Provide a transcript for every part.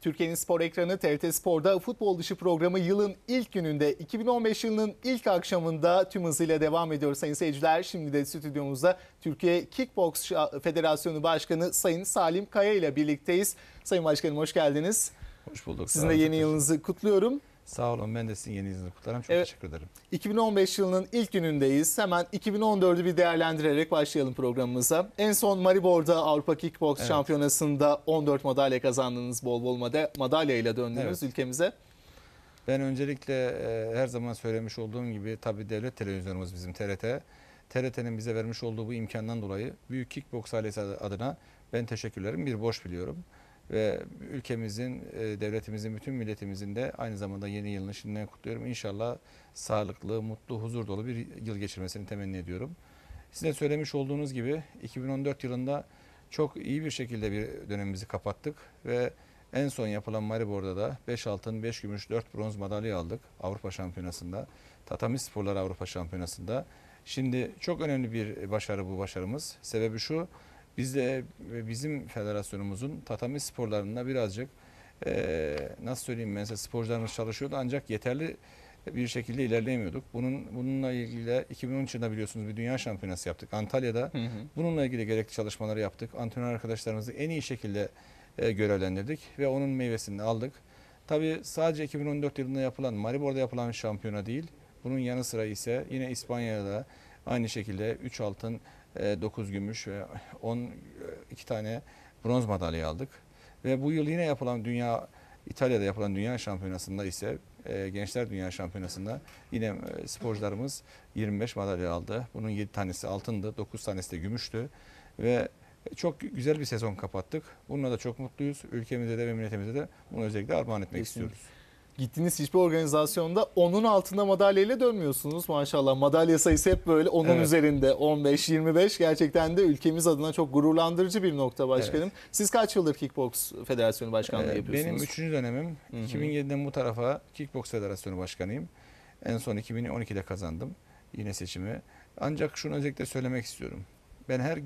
Türkiye'nin spor ekranı TRT Spor'da futbol dışı programı yılın ilk gününde 2015 yılının ilk akşamında tüm hızıyla devam ediyor sayın seyirciler. Şimdi de stüdyomuzda Türkiye Kickbox Federasyonu Başkanı Sayın Salim Kaya ile birlikteyiz. Sayın Başkanım hoş geldiniz. Hoş bulduk. Sizin de yeni yılınızı kutluyorum. Sağ olun ben de sizin yeni kutlarım. Çok Evet. teşekkür ederim. 2015 yılının ilk günündeyiz. Hemen 2014'ü bir değerlendirerek başlayalım programımıza. En son Maribor'da Avrupa Kickbox Evet. Şampiyonası'nda 14 madalya kazandınız. Bol bol mada- madalya ile döndünüz Evet. ülkemize. Ben öncelikle e, her zaman söylemiş olduğum gibi tabii devlet televizyonumuz bizim TRT. TRT'nin bize vermiş olduğu bu imkandan dolayı Büyük Kickbox ailesi adına ben teşekkürlerim bir borç biliyorum. Ve ülkemizin, e, devletimizin, bütün milletimizin de aynı zamanda yeni yılını şimdiden kutluyorum. İnşallah sağlıklı, mutlu, huzur dolu bir yıl geçirmesini temenni ediyorum. Sizin söylemiş olduğunuz gibi 2014 yılında çok iyi bir şekilde bir dönemimizi kapattık ve en son yapılan Maribor'da da 5 altın, 5 gümüş, 4 bronz madalya aldık Avrupa Şampiyonası'nda. Tatami Sporları Avrupa Şampiyonası'nda. Şimdi çok önemli bir başarı bu başarımız. Sebebi şu, biz de bizim federasyonumuzun tatami sporlarında birazcık eee, nasıl söyleyeyim size sporcularımız çalışıyordu ancak yeterli bir şekilde ilerleyemiyorduk. Bunun bununla ilgili de 2013 yılında biliyorsunuz bir dünya şampiyonası yaptık Antalya'da. Hı hı. Bununla ilgili gerekli çalışmaları yaptık. Antrenör arkadaşlarımızı en iyi şekilde e, görevlendirdik ve onun meyvesini aldık. Tabii sadece 2014 yılında yapılan, Maribor'da yapılan şampiyona değil, bunun yanı sıra ise yine İspanya'da aynı şekilde 3 altın, 9 gümüş ve 12 tane bronz madalya aldık. Ve bu yıl yine yapılan dünya İtalya'da yapılan dünya şampiyonasında ise e, Gençler Dünya Şampiyonası'nda yine e, sporcularımız 25 madalya aldı. Bunun 7 tanesi altındı, 9 tanesi de gümüştü ve çok güzel bir sezon kapattık. Bununla da çok mutluyuz. Ülkemize de ve milletimize de bunu özellikle armağan etmek Kesinlikle. istiyoruz. Gittiğiniz hiçbir organizasyonda onun altında madalyayla dönmüyorsunuz maşallah. Madalya sayısı hep böyle onun Evet. üzerinde 15-25 gerçekten de ülkemiz adına çok gururlandırıcı bir nokta başkanım. Siz kaç yıldır Kickbox Federasyonu Başkanlığı Ee, yapıyorsunuz? Benim üçüncü dönemim. Hı hı. 2007'den bu tarafa Kickbox Federasyonu Başkanıyım. En son 2012'de kazandım yine seçimi. Ancak şunu özellikle söylemek istiyorum. Ben her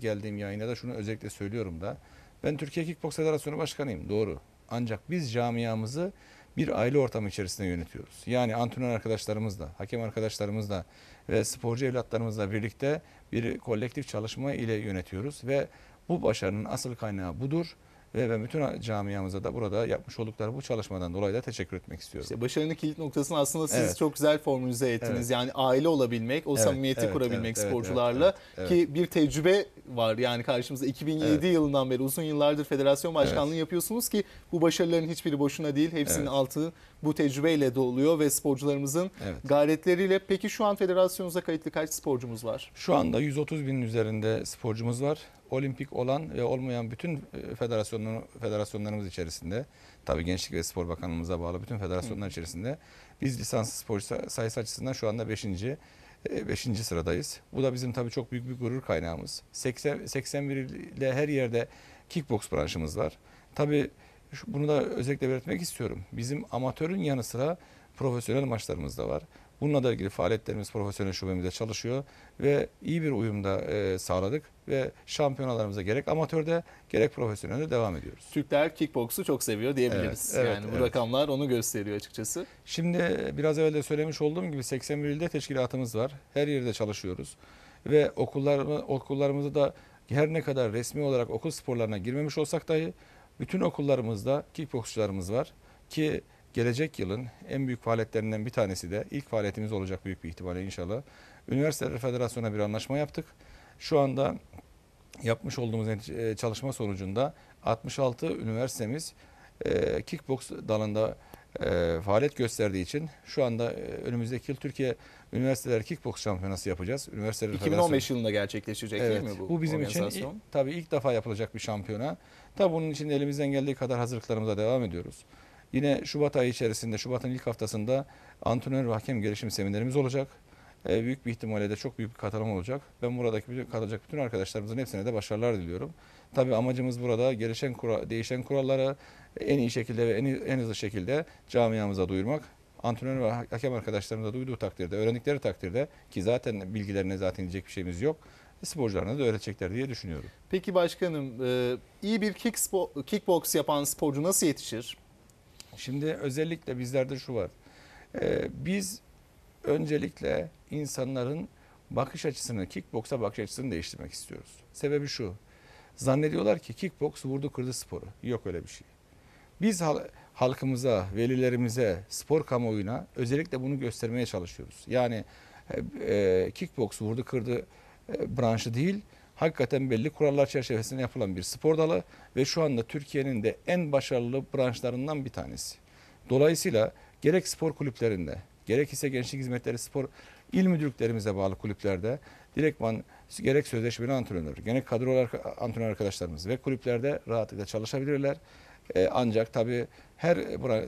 geldiğim yayına da şunu özellikle söylüyorum da. Ben Türkiye Kickbox Federasyonu Başkanıyım doğru. Ancak biz camiamızı bir aile ortamı içerisinde yönetiyoruz. Yani antrenör arkadaşlarımızla, hakem arkadaşlarımızla ve sporcu evlatlarımızla birlikte bir kolektif çalışma ile yönetiyoruz ve bu başarının asıl kaynağı budur. Ve ben bütün camiamıza da burada yapmış oldukları bu çalışmadan dolayı da teşekkür etmek istiyorum. İşte başarının kilit noktasını aslında siz Evet. çok güzel formülize ettiniz. Evet. Yani aile olabilmek, o Evet, samimiyeti evet, kurabilmek evet, evet, sporcularla evet, evet, ki bir tecrübe var. Yani karşımızda 2007 Evet. yılından beri uzun yıllardır federasyon başkanlığı Evet. yapıyorsunuz ki bu başarıların hiçbiri boşuna değil. Hepsinin Evet. altı bu tecrübeyle doluyor ve sporcularımızın Evet. gayretleriyle. Peki şu an federasyonunuza kayıtlı kaç sporcumuz var? Şu anda 130 binin üzerinde sporcumuz var. Olimpik olan ve olmayan bütün e, federasyonlar, federasyonlarımız içerisinde, tabii Gençlik ve Spor Bakanlığımıza bağlı bütün federasyonlar içerisinde biz lisanslı sporcu say- sayısı açısından şu anda 5. 5. sıradayız. Bu da bizim tabii çok büyük bir gurur kaynağımız. 80, 81 ile her yerde kickbox branşımız var. Tabii bunu da özellikle belirtmek istiyorum. Bizim amatörün yanı sıra profesyonel maçlarımız da var. Bununla da ilgili faaliyetlerimiz profesyonel şubemizde çalışıyor ve iyi bir uyumda e, sağladık ve şampiyonalarımıza gerek amatörde gerek profesyonelde devam ediyoruz. Türkler kickboksu çok seviyor diyebiliriz. Evet, evet, yani bu evet. rakamlar onu gösteriyor açıkçası. Şimdi biraz evvel de söylemiş olduğum gibi 81 ilde teşkilatımız var. Her yerde çalışıyoruz. Ve okullar, okullarımızda da her ne kadar resmi olarak okul sporlarına girmemiş olsak dahi bütün okullarımızda kickboksçularımız var. Ki gelecek yılın en büyük faaliyetlerinden bir tanesi de ilk faaliyetimiz olacak büyük bir ihtimalle inşallah. Üniversiteler Federasyonu'na bir anlaşma yaptık. Şu anda yapmış olduğumuz e, çalışma sonucunda 66 üniversitemiz e, kickbox dalında e, faaliyet gösterdiği için şu anda e, önümüzdeki yıl Türkiye Üniversiteler Kickbox Şampiyonası yapacağız. Üniversiteler 2015 yılında gerçekleşecek Evet, değil mi bu? bu bizim için ilk- tabii ilk defa yapılacak bir şampiyona. Tabii bunun için de elimizden geldiği kadar hazırlıklarımıza devam ediyoruz. Yine Şubat ayı içerisinde, Şubat'ın ilk haftasında antrenör ve hakem gelişim seminerimiz olacak. E, büyük bir ihtimalle de çok büyük bir katılım olacak. Ben buradaki bütün, kalacak bütün arkadaşlarımızın hepsine de başarılar diliyorum. Tabii amacımız burada gelişen kura, değişen kuralları en iyi şekilde ve en, en hızlı şekilde camiamıza duyurmak. Antrenör ve hakem arkadaşlarımıza duyduğu takdirde, öğrendikleri takdirde ki zaten bilgilerine zaten diyecek bir şeyimiz yok. sporcularına da öğretecekler diye düşünüyorum. Peki başkanım e, iyi bir kickbox yapan sporcu nasıl yetişir? Şimdi özellikle bizlerde şu var. Ee, biz öncelikle insanların bakış açısını, kickboksa bakış açısını değiştirmek istiyoruz. Sebebi şu. Zannediyorlar ki kickboks vurdu kırdı sporu. Yok öyle bir şey. Biz hal- halkımıza, velilerimize, spor kamuoyuna özellikle bunu göstermeye çalışıyoruz. Yani e, e, kickboks vurdu kırdı e, branşı değil, hakikaten belli kurallar çerçevesinde yapılan bir spor dalı ve şu anda Türkiye'nin de en başarılı branşlarından bir tanesi. Dolayısıyla gerek spor kulüplerinde, gerek ise gençlik hizmetleri spor il müdürlüklerimize bağlı kulüplerde direktman gerek sözleşmeli antrenör, gerek kadro antrenör arkadaşlarımız ve kulüplerde rahatlıkla çalışabilirler. Ee, ancak tabii her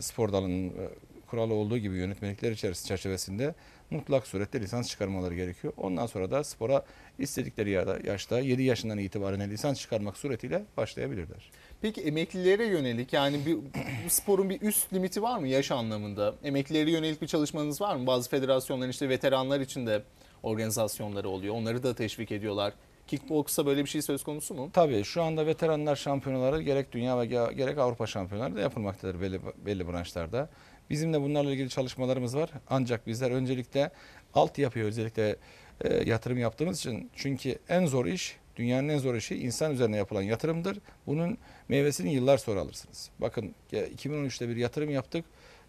spor dalının e, kuralı olduğu gibi yönetmelikler içerisinde çerçevesinde mutlak surette lisans çıkarmaları gerekiyor. Ondan sonra da spora istedikleri ya- yaşta 7 yaşından itibaren lisans çıkarmak suretiyle başlayabilirler. Peki emeklilere yönelik yani bir, bu sporun bir üst limiti var mı yaş anlamında? Emeklilere yönelik bir çalışmanız var mı? Bazı federasyonların işte veteranlar için de organizasyonları oluyor. Onları da teşvik ediyorlar. Kickbox'ta böyle bir şey söz konusu mu? Tabii şu anda veteranlar şampiyonaları gerek dünya ve ge- gerek Avrupa şampiyonaları da yapılmaktadır belli, belli branşlarda. Bizim de bunlarla ilgili çalışmalarımız var. Ancak bizler öncelikle altyapıya özellikle e, yatırım yaptığımız için çünkü en zor iş dünyanın en zor işi insan üzerine yapılan yatırımdır. Bunun meyvesini yıllar sonra alırsınız. Bakın e, 2013'te bir yatırım yaptık.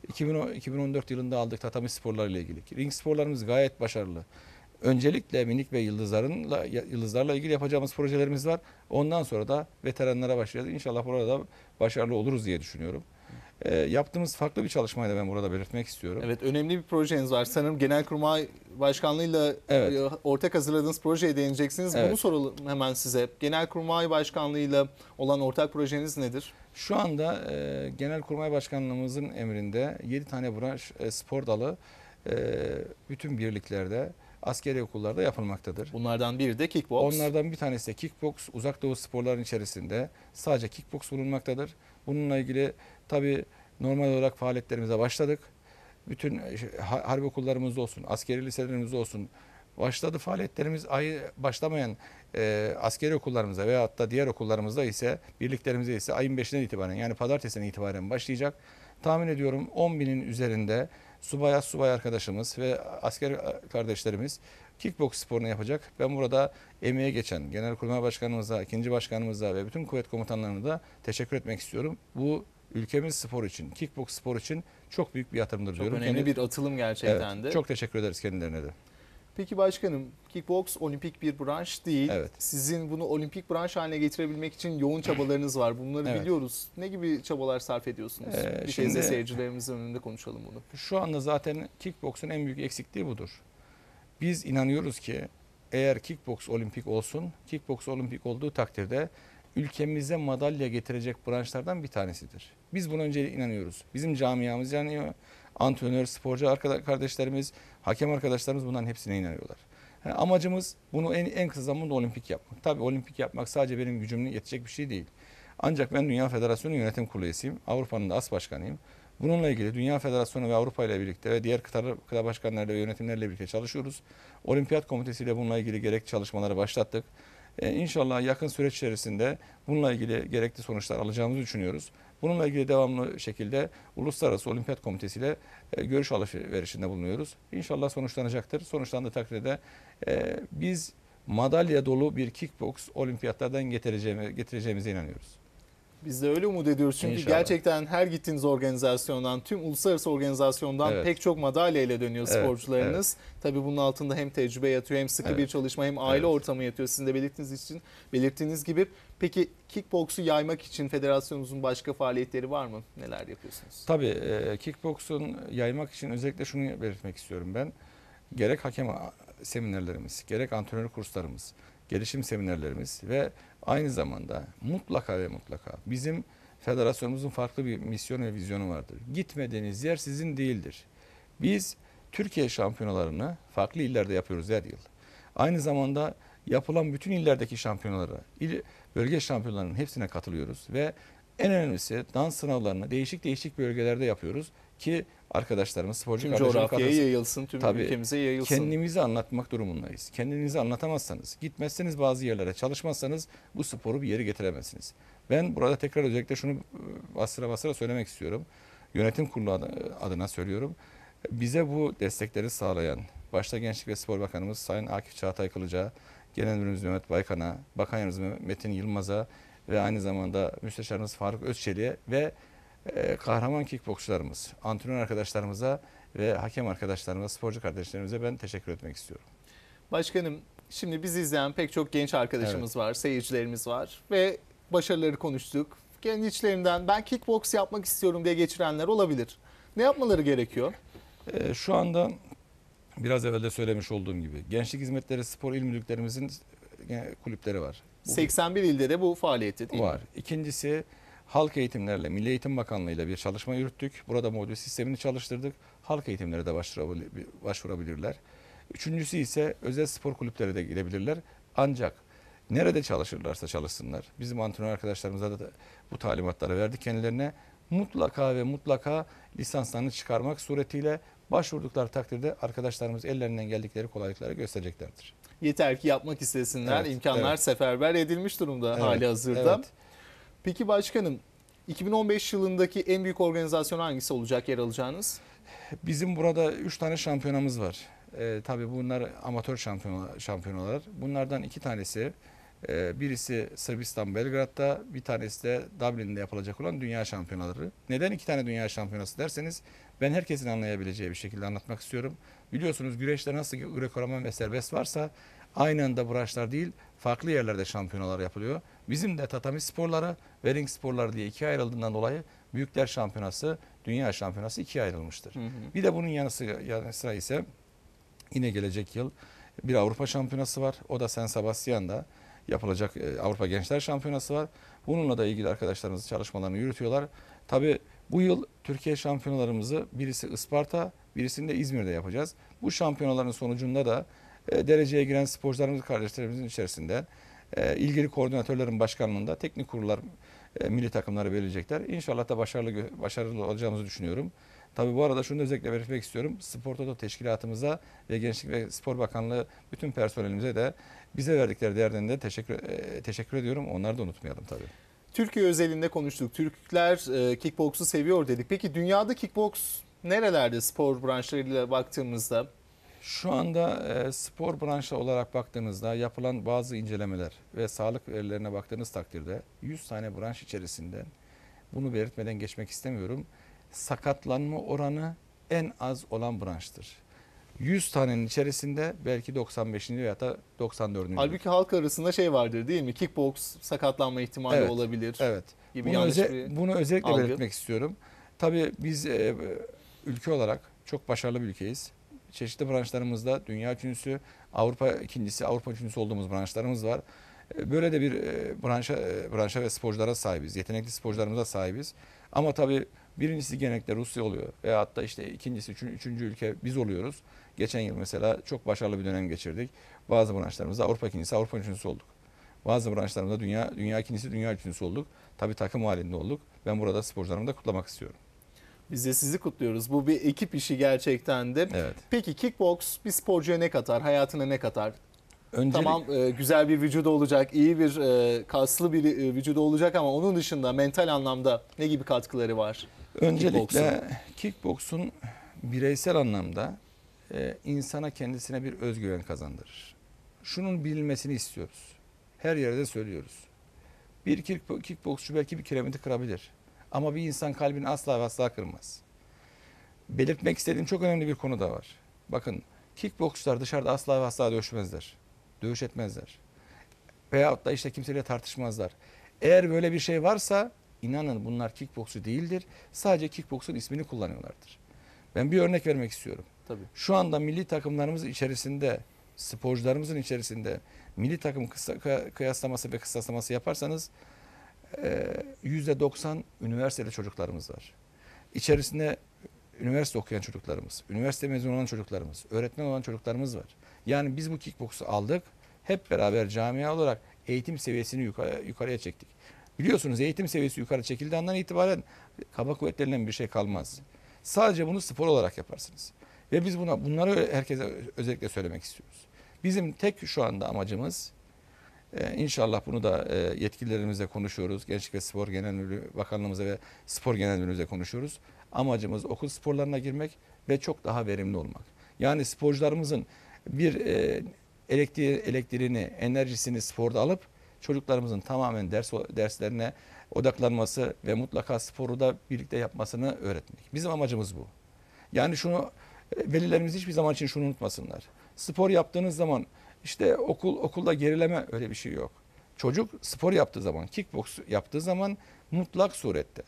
2010 2014 yılında aldık tatami sporları ile ilgili. Ring sporlarımız gayet başarılı. Öncelikle minik ve yıldızlarla yıldızlarla ilgili yapacağımız projelerimiz var. Ondan sonra da veteranlara başlayacağız. İnşallah burada da başarılı oluruz diye düşünüyorum. Ee, yaptığımız farklı bir çalışmayı da ben burada belirtmek istiyorum. Evet önemli bir projeniz var. Sanırım Genelkurmay Başkanlığı'yla Evet. e, ortak hazırladığınız projeye değineceksiniz. Bunu Evet. soralım hemen size. Genelkurmay Başkanlığı'yla olan ortak projeniz nedir? Şu anda e, Genelkurmay Başkanlığımızın emrinde 7 tane branş e, spor dalı e, bütün birliklerde, askeri okullarda yapılmaktadır. Bunlardan biri de kickbox. Onlardan bir tanesi de kickbox, uzak doğu sporların içerisinde sadece kickbox bulunmaktadır. Bununla ilgili tabi normal olarak faaliyetlerimize başladık. Bütün ha- harp okullarımızda olsun, askeri liselerimizde olsun başladı faaliyetlerimiz. Ay başlamayan e, askeri okullarımızda veyahut da diğer okullarımızda ise birliklerimizde ise ayın 5'inden itibaren yani pazartesinden itibaren başlayacak. Tahmin ediyorum 10 binin üzerinde subay subay arkadaşımız ve asker kardeşlerimiz kickbox sporunu yapacak. Ben burada emeğe geçen Genelkurmay Başkanımıza, ikinci başkanımıza ve bütün kuvvet komutanlarına da teşekkür etmek istiyorum. Bu ülkemiz spor için, kickbox spor için çok büyük bir yatırımdır Çok diyorum. önemli Kendi- bir atılım gerçekten Evet, de. Çok teşekkür ederiz kendilerine de. Peki başkanım, kickbox olimpik bir branş değil. Evet. Sizin bunu olimpik branş haline getirebilmek için yoğun çabalarınız var. Bunları Evet. biliyoruz. Ne gibi çabalar sarf ediyorsunuz? Ee, bir kez şimdi- de seyircilerimizin önünde konuşalım bunu. Şu anda zaten kickboksun en büyük eksikliği budur. Biz inanıyoruz ki eğer kickboks olimpik olsun, kickboks olimpik olduğu takdirde ülkemize madalya getirecek branşlardan bir tanesidir. Biz buna önce inanıyoruz. Bizim camiamız inanıyor. Antrenör, sporcu kardeşlerimiz, hakem arkadaşlarımız bunların hepsine inanıyorlar. Yani amacımız bunu en, en kısa zamanda olimpik yapmak. Tabii olimpik yapmak sadece benim gücümle yetecek bir şey değil. Ancak ben Dünya Federasyonu Yönetim Kurulu. Avrupa'nın da as başkanıyım. Bununla ilgili Dünya Federasyonu ve Avrupa ile birlikte ve diğer kıta, kıta başkanlarıyla ve yönetimlerle birlikte çalışıyoruz. Olimpiyat Komitesi ile bununla ilgili gerekli çalışmaları başlattık. Ee, inşallah yakın süreç içerisinde bununla ilgili gerekli sonuçlar alacağımızı düşünüyoruz. Bununla ilgili devamlı şekilde Uluslararası Olimpiyat Komitesi ile e, görüş alışverişinde bulunuyoruz. İnşallah sonuçlanacaktır. Sonuçlandığı takdirde e, biz madalya dolu bir kickbox olimpiyatlardan getireceğimize inanıyoruz. Biz de öyle umut ediyoruz. Çünkü İnşallah. gerçekten her gittiğiniz organizasyondan, tüm uluslararası organizasyondan Evet. pek çok madalya ile dönüyor Evet, sporcularınız. Tabii bunun altında hem tecrübe yatıyor, hem sıkı Evet. bir çalışma, hem aile Evet. ortamı yatıyor. Sizin de belirttiğiniz için belirttiğiniz gibi. Peki kickboksu yaymak için federasyonunuzun başka faaliyetleri var mı? Neler yapıyorsunuz? Tabii e, kickboksun yaymak için özellikle şunu belirtmek istiyorum ben. Gerek hakem seminerlerimiz, gerek antrenör kurslarımız, gelişim seminerlerimiz ve aynı zamanda mutlaka ve mutlaka bizim federasyonumuzun farklı bir misyon ve vizyonu vardır. Gitmediğiniz yer sizin değildir. Biz Türkiye şampiyonalarını farklı illerde yapıyoruz her yıl. Aynı zamanda yapılan bütün illerdeki şampiyonalara, il, bölge şampiyonlarının hepsine katılıyoruz ve En önemlisi dans sınavlarını değişik değişik bölgelerde yapıyoruz ki arkadaşlarımız, sporcu Tüm coğrafyaya yayılsın, tüm Tabii. ülkemize yayılsın. Kendimizi anlatmak durumundayız. Kendinizi anlatamazsanız, gitmezseniz bazı yerlere, çalışmazsanız bu sporu bir yere getiremezsiniz. Ben burada tekrar özellikle şunu e, bastıra bastıra söylemek istiyorum. Yönetim kurulu adı- adına söylüyorum. Bize bu destekleri sağlayan, başta Gençlik ve Spor Bakanımız Sayın Akif Çağatay Kılıç'a, Genel Müdürümüz Mehmet Baykan'a, Bakan Yardımcımız Metin Yılmaz'a ve aynı zamanda Müsteşarımız Faruk Özçelik'e ve e, kahraman kickboksçularımız, antrenör arkadaşlarımıza ve hakem arkadaşlarımıza, sporcu kardeşlerimize ben teşekkür etmek istiyorum. Başkanım şimdi bizi izleyen pek çok genç arkadaşımız var, seyircilerimiz var ve başarıları konuştuk. Kendi içlerinden ben kickbox yapmak istiyorum diye geçirenler olabilir. Ne yapmaları gerekiyor? E, şu anda biraz evvel de söylemiş olduğum gibi Gençlik Hizmetleri Spor İl Müdürlüklerimizin e, kulüpleri var. Bu 81 ilde de bu faaliyeti değil mi? var. İkincisi halk eğitimlerle, Milli Eğitim Bakanlığı ile bir çalışma yürüttük. Burada modül sistemini çalıştırdık. Halk eğitimlere de başvurabil- başvurabilirler. Üçüncüsü ise özel spor kulüpleri de gidebilirler. Ancak nerede çalışırlarsa çalışsınlar. Bizim antrenör arkadaşlarımıza da bu talimatları verdik kendilerine. Mutlaka ve mutlaka lisanslarını çıkarmak suretiyle başvurdukları takdirde arkadaşlarımız ellerinden geldikleri kolaylıkları göstereceklerdir. Yeter ki yapmak istesinler. Evet, İmkanlar evet. seferber edilmiş durumda Evet, hali hazırda. evet. Peki başkanım 2015 yılındaki en büyük organizasyon hangisi olacak yer alacağınız? Bizim burada 3 tane şampiyonamız var. Ee, tabii bunlar amatör şampiyon, şampiyonalar. Bunlardan iki tanesi e, birisi Sırbistan Belgrad'da bir tanesi de Dublin'de yapılacak olan dünya şampiyonaları. Neden iki tane dünya şampiyonası derseniz ben herkesin anlayabileceği bir şekilde anlatmak istiyorum. Biliyorsunuz güreşte nasıl ki Greco-Roman ve serbest varsa aynı anda branşlar değil farklı yerlerde şampiyonalar yapılıyor. Bizim de tatami sporları ve ring sporları diye ikiye ayrıldığından dolayı Büyükler Şampiyonası, Dünya Şampiyonası ikiye ayrılmıştır. Hı hı. Bir de bunun yanı sıra, yanı sıra ise yine gelecek yıl bir Avrupa Şampiyonası var. O da San Sebastian'da yapılacak e, Avrupa Gençler Şampiyonası var. Bununla da ilgili arkadaşlarımız çalışmalarını yürütüyorlar. Tabii bu yıl Türkiye şampiyonalarımızı birisi Isparta, birisini de İzmir'de yapacağız. Bu şampiyonaların sonucunda da e, dereceye giren sporcularımız kardeşlerimizin içerisinde e, ilgili koordinatörlerin başkanlığında teknik kurullar e, milli takımları belirleyecekler. İnşallah da başarılı başarılı olacağımızı düşünüyorum. Tabii bu arada şunu da özellikle belirtmek istiyorum. Spor Toto teşkilatımıza ve Gençlik ve Spor Bakanlığı bütün personelimize de bize verdikleri değerden de teşekkür e, teşekkür ediyorum. Onları da unutmayalım tabii. Türkiye özelinde konuştuk. Türkler e, kickboksu seviyor dedik. Peki dünyada kickboks nerelerde spor branşlarıyla baktığımızda? Şu anda e, spor branşı olarak baktığınızda yapılan bazı incelemeler ve sağlık verilerine baktığınız takdirde 100 tane branş içerisinde bunu belirtmeden geçmek istemiyorum. Sakatlanma oranı en az olan branştır. 100 tanenin içerisinde belki 95. veya da 94. Halbuki halk arasında şey vardır değil mi? Kickboks sakatlanma ihtimali Evet, olabilir Evet. gibi Bunu, öze- bunu özellikle algı. belirtmek istiyorum. Tabii biz e, ülke olarak çok başarılı bir ülkeyiz. Çeşitli branşlarımızda dünya üçüncüsü, Avrupa ikincisi, Avrupa üçüncüsü olduğumuz branşlarımız var. E, Böyle de bir e, branşa, e, branşa ve sporculara sahibiz. Yetenekli sporcularımıza sahibiz. Ama tabii birincisi genellikle Rusya oluyor. Veyahut da işte ikincisi, üçüncü, üçüncü ülke biz oluyoruz. Geçen yıl mesela çok başarılı bir dönem geçirdik. Bazı branşlarımızda Avrupa ikincisi, Avrupa üçüncüsü olduk. Bazı branşlarımızda dünya, dünya ikincisi, dünya üçüncüsü olduk. Tabii takım halinde olduk. Ben burada sporcularımı da kutlamak istiyorum. Biz de sizi kutluyoruz. Bu bir ekip işi gerçekten de. Evet. Peki kickboks bir sporcuya ne katar? Hayatına ne katar? Öncelik, Tamam e, güzel bir vücudu olacak, iyi bir e, kaslı bir e, vücudu olacak ama onun dışında mental anlamda ne gibi katkıları var? Öncelikle kickboksun bireysel anlamda e, insana kendisine bir özgüven kazandırır. Şunun bilinmesini istiyoruz. Her yerde söylüyoruz. Bir kick, kickboksçu belki bir kiremiti kırabilir. Ama bir insan kalbini asla ve asla kırmaz. Belirtmek istediğim çok önemli bir konu da var. Bakın kickboksçular dışarıda asla ve asla dövüşmezler. Dövüş etmezler. Veyahut da işte kimseyle tartışmazlar. Eğer böyle bir şey varsa inanın bunlar kickboksçu değildir. Sadece kickboksun ismini kullanıyorlardır. Ben bir örnek vermek istiyorum. Tabii. Şu anda milli takımlarımız içerisinde, sporcularımızın içerisinde milli takım kıyaslaması ve kıyaslaması yaparsanız e, %90 üniversiteli çocuklarımız var. İçerisinde üniversite okuyan çocuklarımız, üniversite mezunu olan çocuklarımız, öğretmen olan çocuklarımız var. Yani biz bu kickboksu aldık, hep beraber camia olarak eğitim seviyesini yukarı, yukarıya çektik. Biliyorsunuz eğitim seviyesi yukarı çekildiği andan itibaren kaba kuvvetlerinden bir şey kalmaz. Sadece bunu spor olarak yaparsınız. Ve biz buna bunları herkese özellikle söylemek istiyoruz. Bizim tek şu anda amacımız ee, İnşallah bunu da e, yetkililerimizle konuşuyoruz. Gençlik ve Spor Genel Müdürlüğü Bakanlığımızla ve Spor Genel Müdürlüğümüzle konuşuyoruz. Amacımız okul sporlarına girmek ve çok daha verimli olmak. Yani sporcularımızın bir e, elektriği, elektriğini, enerjisini sporda alıp çocuklarımızın tamamen ders derslerine odaklanması ve mutlaka sporu da birlikte yapmasını öğretmek. Bizim amacımız bu. Yani şunu e, velilerimiz hiçbir zaman için şunu unutmasınlar. Spor yaptığınız zaman işte okul okulda gerileme öyle bir şey yok. Çocuk spor yaptığı zaman, kickbox yaptığı zaman mutlak surette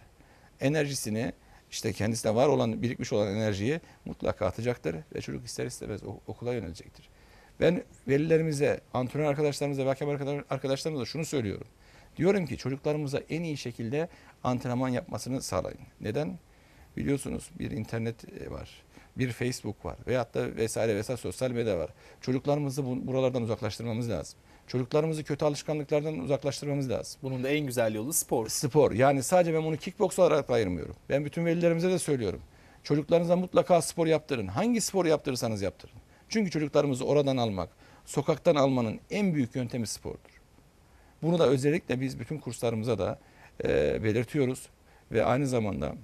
enerjisini işte kendisine var olan birikmiş olan enerjiyi mutlaka atacaktır ve çocuk ister istemez okula yönelecektir. Ben velilerimize, antrenör arkadaşlarımıza ve hakem arkadaşlarımıza şunu söylüyorum. Diyorum ki çocuklarımıza en iyi şekilde antrenman yapmasını sağlayın. Neden? Biliyorsunuz bir internet e, var bir Facebook var veyahut da vesaire vesaire sosyal medya var. Çocuklarımızı bu, buralardan uzaklaştırmamız lazım. Çocuklarımızı kötü alışkanlıklardan uzaklaştırmamız lazım. Bunun da en güzel yolu spor. Spor. Yani sadece ben bunu kickbox olarak ayırmıyorum. Ben bütün velilerimize de söylüyorum. Çocuklarınıza mutlaka spor yaptırın. Hangi spor yaptırırsanız yaptırın. Çünkü çocuklarımızı oradan almak, sokaktan almanın en büyük yöntemi spordur. Bunu da özellikle biz bütün kurslarımıza da e, belirtiyoruz ve aynı zamanda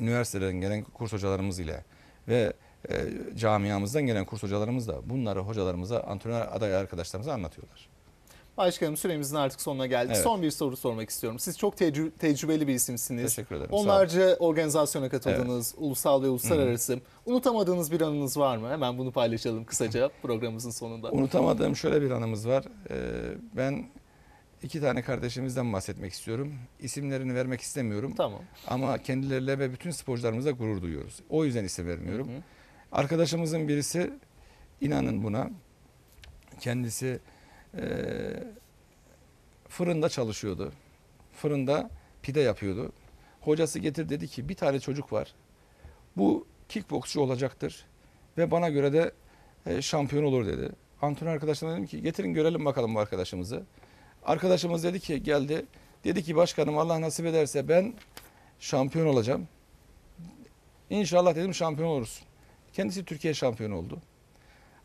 üniversitelerin gelen kurs hocalarımız ile ve e, camiamızdan gelen kurs hocalarımız da bunları hocalarımıza, antrenör aday arkadaşlarımıza anlatıyorlar. Başkanım süremizin artık sonuna geldik. Evet. Son bir soru sormak istiyorum. Siz çok tecrü- tecrübeli bir isimsiniz. Teşekkür ederim. Onlarca organizasyona katıldınız, ulusal ve uluslararası. Unutamadığınız bir anınız var mı? Hemen bunu paylaşalım kısaca programımızın sonunda. Unutamadığım şöyle bir anımız var. Ee, ben iki tane kardeşimizden bahsetmek istiyorum. İsimlerini vermek istemiyorum. Tamam. Ama kendileriyle ve bütün sporcularımızla gurur duyuyoruz. O yüzden isim vermiyorum. Hı hı. Arkadaşımızın birisi inanın buna kendisi fırında çalışıyordu. Fırında pide yapıyordu. Hocası getir dedi ki bir tane çocuk var. Bu kickboksçu olacaktır ve bana göre de e, şampiyon olur dedi. Antrenör arkadaşlarına dedim ki getirin görelim bakalım bu arkadaşımızı. Arkadaşımız dedi ki geldi. Dedi ki başkanım Allah nasip ederse ben şampiyon olacağım. İnşallah dedim şampiyon olursun. Kendisi Türkiye şampiyonu oldu.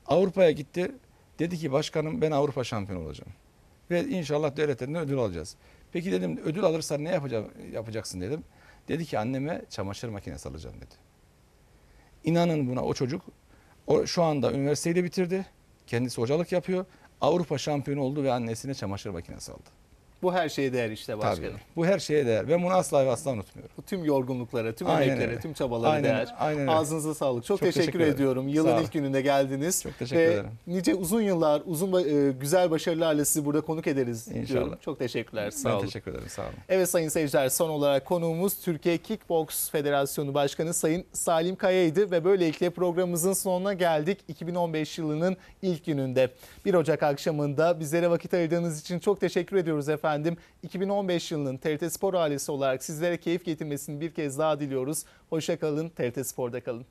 Avrupa'ya gitti. Dedi ki başkanım ben Avrupa şampiyonu olacağım. Ve inşallah devletlerinden ödül alacağız. Peki dedim ödül alırsan ne yapacağım, yapacaksın dedim. Dedi ki anneme çamaşır makinesi alacağım dedi. İnanın buna o çocuk o şu anda üniversiteyi de bitirdi. Kendisi hocalık yapıyor. Avrupa şampiyonu oldu ve annesine çamaşır makinesi aldı. Bu her şeye değer işte başkanım. Tabii. Bu her şeye değer. Ben bunu asla ve asla unutmuyorum. Bu tüm yorgunluklara, tüm Aynen emeklere, öyle. tüm çabalara Aynen, değer. aynen öyle. Ağzınıza sağlık. Çok, Çok teşekkür, teşekkür ederim. ediyorum. Yılın ilk gününde geldiniz. Çok teşekkür Ve ederim. Nice uzun yıllar, uzun e, güzel başarılarla sizi burada konuk ederiz İnşallah. diyorum. Çok teşekkürler. Sağ ben olun. teşekkür ederim. Sağ olun. Evet sayın seyirciler son olarak konuğumuz Türkiye Kickbox Federasyonu Başkanı Sayın Salim Kaya'ydı ve böylelikle programımızın sonuna geldik 2015 yılının ilk gününde. 1 Ocak akşamında bizlere vakit ayırdığınız için çok teşekkür ediyoruz efendim. 2015 yılının TRT Spor ailesi olarak sizlere keyif getirmesini bir kez daha diliyoruz. Hoşça kalın, TRT Spor'da kalın.